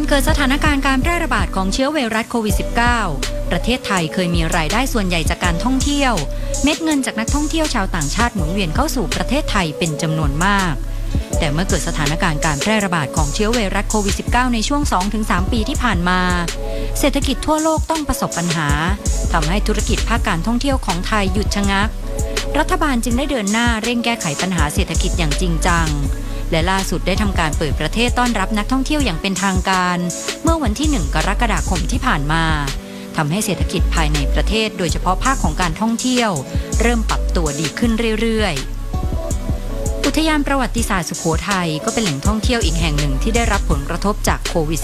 อนเกิดสถานการณ์การแพร่ระบาดของเชื้อไวรัสโควิด -19 ประเทศไทยเคยมีรายได้ส่วนใหญ่จากการท่องเที่ยว เม็ดเงินจากนักท่องเที่ยวชาวต่างชาติหมุนเวียนเข้าสู่ประเทศไทยเป็นจำนวนมาก แต่เมื่อเกิดสถานการณ์การแพร่ระบาดของเชื้อไวรัสโควิด -19 ในช่วง 2-3 ปีที่ผ่านมา เศรษฐกิจทั่วโลกต้องประสบปัญหาทำให้ธุรกิจภาคการท่องเที่ยวของไทยหยุดชะงัก รัฐบาลจึงได้เดินหน้าเร่งแก้ไขปัญหาเศรษฐกิจอย่างจริงจัง และล่าสุดได้ทำการเปิดประเทศต้อนรับนักท่องเที่ยวอย่างเป็นทางการ เมื่อวันที่ 1 กรกฎาคมที่ผ่านมาทำให้เศรษฐกิจภายในประเทศ โดยเฉพาะภาคของการท่องเที่ยว เริ่มปรับตัวดีขึ้นเรื่อยๆอุทยานประวัติศาสตร์สุโขทัยก็เป็นแหล่งท่องเที่ยวอีกแห่งหนึ่งที่ได้รับผลกระทบจากโควิด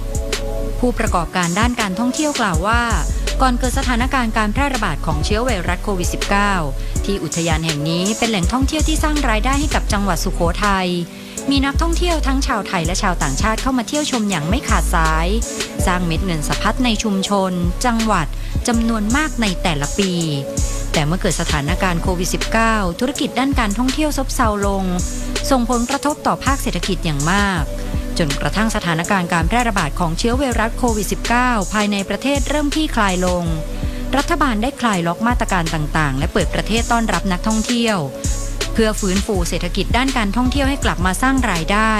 -19 ผู้ประกอบการด้านการท่องเที่ยวกล่าวว่า ก่อนเกิดสถานการณ์การแพร่ระบาดของเชื้อไวรัสโควิด -19 ที่อุทยานแห่งนี้เป็นแหล่งท่องเที่ยวที่สร้างรายได้ให้กับจังหวัดสุโขทัย มีนักท่องเที่ยวทั้งชาวไทยและชาวต่างชาติเข้ามาเที่ยวชมอย่างไม่ขาดสาย สร้างเม็ดเงินสะพัดในชุมชน จังหวัดจำนวนมากในแต่ละปี แต่เมื่อเกิดสถานการณ์โควิด -19 ธุรกิจด้านการท่องเที่ยวซบเซาลง ส่งผลกระทบต่อภาคเศรษฐกิจอย่างมาก จนกระทั่งสถานการณ์การแพร่ระบาดของเชื้อไวรัสโควิด -19 ภายในประเทศเริ่มคลี่คลายลง รัฐบาลได้คลายล็อกมาตรการต่างๆ และเปิดประเทศต้อนรับนักท่องเที่ยว เพื่อฟื้นฟูเศรษฐกิจด้านการท่องเที่ยวให้กลับมาสร้างรายได้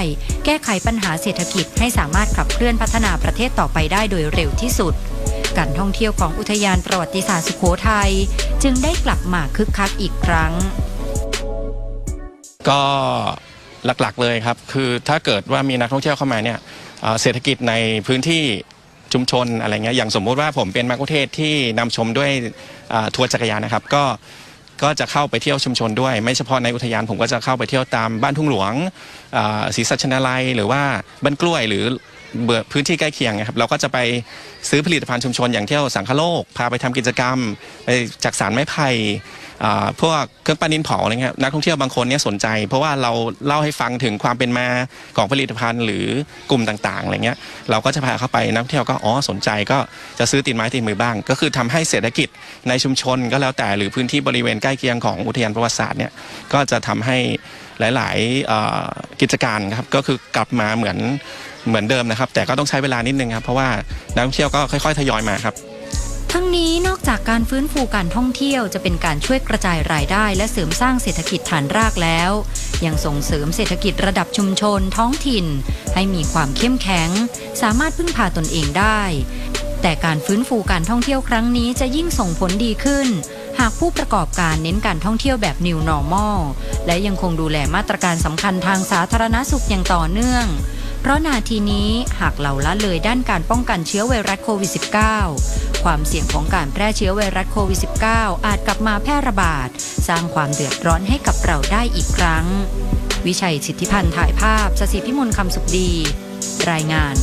แก้ไขปัญหาเศรษฐกิจให้สามารถขับเคลื่อนพัฒนาประเทศต่อไปได้โดยเร็วที่สุดการท่องเที่ยวของอุทยานประวัติศาสตร์สุโขทัยจึงได้กลับมาคึกคักอีกครั้ง ก็ หลักๆเลยครับ คือถ้าเกิดว่ามีนักท่องเที่ยวเข้ามาเนี่ยเศรษฐกิจในพื้นที่ชุมชนอะไรเงี้ยอย่างสมมุติว่าผมเป็นมักคุเทศที่นำชมด้วยทัวร์จักรยานนะครับ ก็ก็จะเข้าไปเที่ยวชุมชนด้วย ไม่เฉพาะในอุทยานผมก็จะเข้าไปเที่ยวตามบ้านทุ่งหลวงศรีสัชนาลัย หรือว่าบ้านกล้วยหรือพื้นที่ใกล้เคียงนะครับเราก็จะไปซื้อผลิตภัณฑ์ชุมชนอย่างเที่ยวสังคโลก พาไปทำกิจกรรมไปจักสารไม้ไผ่ พวกเครื่องปั้นดินเผาอะไรเงี้ยนักท่องเที่ยวบางคนเนี่ยสนใจ เพราะว่าเราเล่าให้ฟังถึงความเป็นมาของผลิตภัณฑ์ หรือกลุ่มต่างๆอะไรเงี้ยเราก็จะพาเข้าไปนักท่องเที่ยวก็อ๋อสนใจก็จะซื้อติดไม้ติดมือบ้าง ก็คือทำให้เศรษฐกิจในชุมชนก็แล้วแต่หรือพื้นที่บริเวณใกล้เคียงของอุทยานประวัติศาสตร์เนี่ยก็จะทำให้หลายๆกิจการครับก็คือกลับมาเหมือนเหมือนเดิมนะครับ แต่ก็ต้องใช้เวลานิดนึงครับเพราะว่านักท่องเที่ยวก็ค่อยๆทยอยมาครับ ทั้งนี้นอกจากการฟื้นฟูการท่องเที่ยวจะเป็นการช่วยกระจายรายได้ และเสริมสร้างเศรษฐกิจฐานรากแล้ว ยังส่งเสริมเศรษฐกิจระดับชุมชนท้องถิ่น ให้มีความเข้มแข็ง สามารถพึ่งพาตนเองได้ แต่การฟื้นฟูการท่องเที่ยวครั้งนี้จะยิ่งส่งผลดีขึ้น หากผู้ประกอบการเน้นการท่องเที่ยวแบบ New Normal และยังคงดูแลมาตรการสำคัญทางสาธารณสุขอย่างต่อเนื่อง เพราะนาทีนี้หากเราละเลยด้านการป้องกันเชื้อไวรัสโควิด -19 ความเสี่ยงของการแพร่เชื้อไวรัสโควิด -19 อาจกลับมาแพร่ระบาด สร้างความเดือดร้อนให้กับเราได้อีกครั้ง วิชัยสิทธิพันธ์ถ่ายภาพสศิพิมลคำสุขดี รายงาน